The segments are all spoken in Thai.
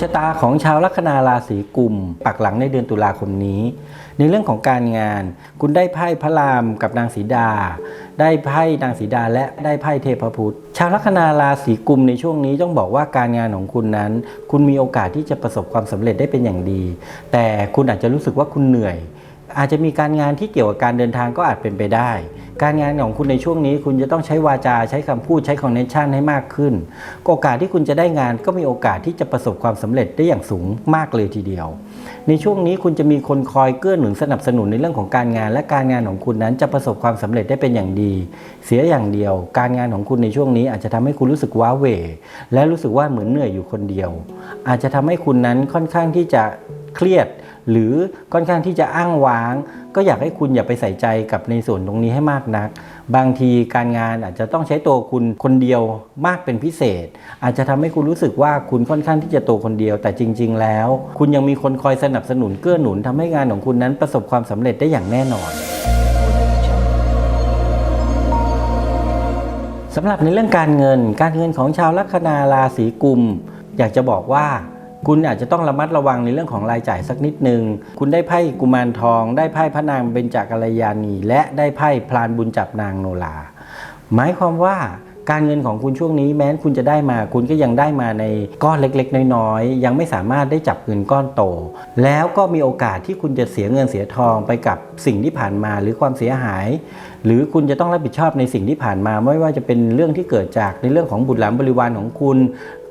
ชะตาของชาวลัคนาราศีกุม ปักหลังในเดือนตุลาคมนี้ ในเรื่องของการงาน คุณได้ไพ่พระรามกับนางสีดา ได้ไพ่นางสีดาและได้ไพ่เทพพุทธชาวลัคนาราศีกุมในช่วงนี้ต้องบอกว่าการงานของคุณนั้น คุณมีโอกาสที่จะประสบความสำเร็จได้เป็นอย่างดี แต่คุณอาจจะรู้สึกว่าคุณเหนื่อย อาจจะมีการงานที่เกี่ยวกับการเดินทางก็อาจเป็นไปได้ การงานของคุณในช่วงนี้ คุณจะต้องใช้วาจาใช้คำพูดใช้คอนเนคชันให้มากขึ้น โอกาสที่คุณจะได้งานก็มีโอกาสที่จะประสบความสำเร็จได้อย่างสูงมากเลยทีเดียว ในช่วงนี้คุณจะมีคนคอยเกื้อหนุนสนับสนุนในเรื่องของการงาน และการงานของคุณนั้นจะประสบความสำเร็จได้เป็นอย่างดี เสียอย่างเดียว การงานของคุณในช่วงนี้อาจจะทำให้คุณรู้สึกว้าเหวและรู้สึกว่าเหมือนเหนื่อยอยู่คนเดียว อาจจะทำให้คุณนั้นค่อนข้างที่จะเครียด หรือค่อนข้างที่จะอ้างว้าง ก็อยากให้คุณอย่าไปใส่ใจกับในส่วนตรงนี้ให้มากนัก บางทีการงานอาจจะต้องใช้ตัวคุณคนเดียวมากเป็นพิเศษ อาจจะทำให้คุณรู้สึกว่าคุณค่อนข้างที่จะโตคนเดียว แต่จริง ๆ แล้ว คุณยังมีคนคอยสนับสนุนเกื้อหนุนทำให้งานของคุณนั้นประสบความสำเร็จได้อย่างแน่นอนสำหรับในเรื่องการเงิน การเงินของชาวลัคนาราศีกุม อยากจะบอกว่า คุณอาจจะต้องระมัดระวังในเรื่องของรายจ่ายสักนิดนึง คุณได้ไพ่กุมารทอง ได้ไพ่พระนางเบญจกัลยาณี และได้ไพ่พลานบุญจับนางโนราหมายความว่า การเงินของคุณช่วงนี้แม้นคุณจะได้มา คุณก็ยังได้มาในก้อนเล็กๆ น้อยๆ ยังไม่สามารถได้จับเงินก้อนโต แล้วก็มีโอกาสที่คุณจะเสียเงินเสียทองไปกับสิ่งที่ผ่านมาหรือความเสียหาย หรือคุณจะต้องรับผิดชอบในสิ่งที่ผ่านมา ไม่ว่าจะเป็นเรื่องที่เกิดจากในเรื่องของบุตรหลานบริวารของคุณ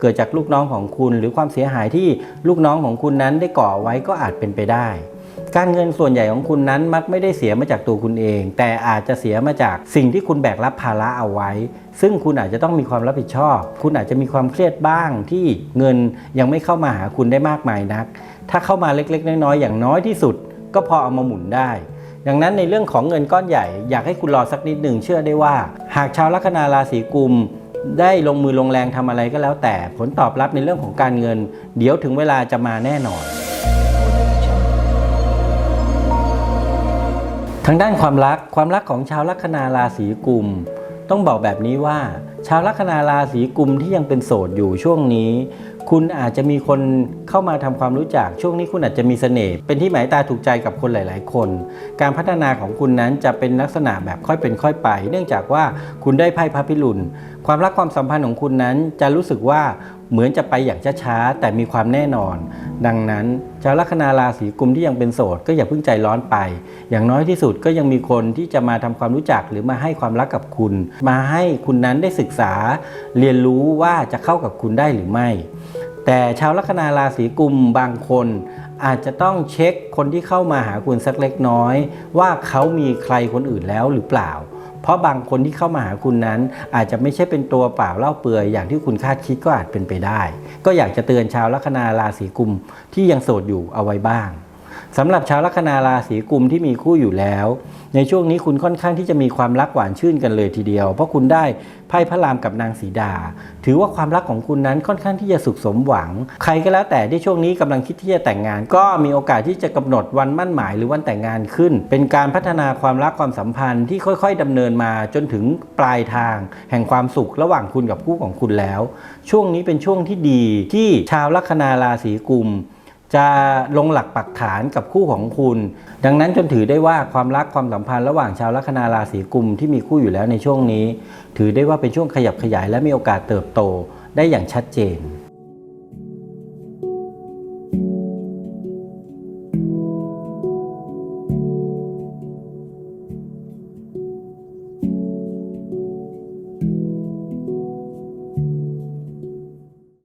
เกิดจากลูกน้องของคุณ หรือความเสียหายที่ลูกน้องของคุณนั้นได้ก่อไว้ก็อาจเป็นไปได้ การเงินส่วนใหญ่ของคุณนั้นมักไม่ได้เสียมาจากตัวคุณเอง แต่อาจจะเสียมาจากสิ่งที่คุณแบกรับภาระเอาไว้ ซึ่งคุณอาจจะต้องมีความรับผิดชอบ คุณอาจจะมีความเครียดบ้างที่เงินยังไม่เข้ามาหาคุณได้มากมายนัก ถ้าเข้ามาเล็ก ๆ น้อยๆอย่างน้อยที่สุด ก็พอเอามาหมุนได้ดังนั้นในเรื่องของเงินก้อนใหญ่ อยากให้คุณรอสักนิดหนึ่งเชื่อได้ว่า หากชาวลัคนาราศีกุมได้ลงมือลงแรงทำอะไรก็แล้วแต่ผลตอบรับในเรื่องของการเงิน เดี๋ยวถึงเวลาจะมาแน่นอน ทางด้านความรักความรักของชาวลัคนาราศีกุม ต้องบอกแบบนี้ว่า ชาวลัคนาราศีกุมที่ยังเป็นโสดอยู่ช่วงนี้ คุณอาจจะมีคนเข้ามาทำความรู้จัก ช่วงนี้คุณอาจจะมีเสน่ห์เป็นที่หมายตาถูกใจกับคนหลาย ๆ คน การพัฒนาของคุณนั้นจะเป็นลักษณะแบบค่อยเป็นค่อยไป เนื่องจากว่าคุณได้ไพ่พระพิรุณความรักความสัมพันธ์ของคุณนั้นจะรู้สึกว่าเหมือนจะไปอย่างช้าๆแต่มีความแน่นอน ดังนั้นชาวลัคนาราศีกุมที่ยังเป็นโสดก็อย่าเพิ่งใจร้อนไป อย่างน้อยที่สุดก็ยังมีคนที่จะมาทำความรู้จักหรือมาให้ความรักกับคุณ มาให้คุณนั้นได้ศึกษา เรียนรู้ว่าจะเข้ากับคุณได้หรือไม่ แต่ชาวลัคนาราศีกุมบางคน อาจจะต้องเช็คคนที่เข้ามาหาคุณสักเล็กน้อย ว่าเขามีใครคนอื่นแล้วหรือเปล่า เพราะบางคนที่เข้ามาหาคุณนั้น อาจจะไม่ใช่เป็นตัวเปล่าเล่าเปลือยอย่างที่คุณคาดคิดก็อาจเป็นไปได้ ก็อยากจะเตือนชาวลัคนาราศีกุมที่ยังโสดอยู่เอาไว้บ้าง สำหรับชาวลัคนาราศีกุมที่มีคู่อยู่แล้ว ในช่วงนี้คุณค่อนข้างที่จะมีความรักหวานชื่นกันเลยทีเดียว เพราะคุณได้ไพ่พระรามกับนางสีดา ถือว่าความรักของคุณนั้นค่อนข้างที่จะสุขสมหวัง ใครก็แล้วแต่ที่ช่วงนี้กำลังคิดที่จะแต่งงาน ก็มีโอกาสที่จะกำหนดวันมั่นหมายหรือวันแต่งงานขึ้น เป็นการพัฒนาความรักความสัมพันธ์ที่ค่อย ๆดำเนินมาจนถึงปลายทาง แห่งความสุขระหว่างคุณกับคู่ของคุณแล้ว ช่วงนี้เป็นช่วงที่ดีที่ชาวลัคนาราศีกุม จะลงหลักปักฐานกับคู่ของคุณ ดังนั้นจนถือได้ว่าความรักความสัมพันธ์ระหว่างชาวลัคนาราศีกุมที่มีคู่อยู่แล้วในช่วงนี้ ถือได้ว่าเป็นช่วงขยับขยายและมีโอกาสเติบโตได้อย่างชัดเจน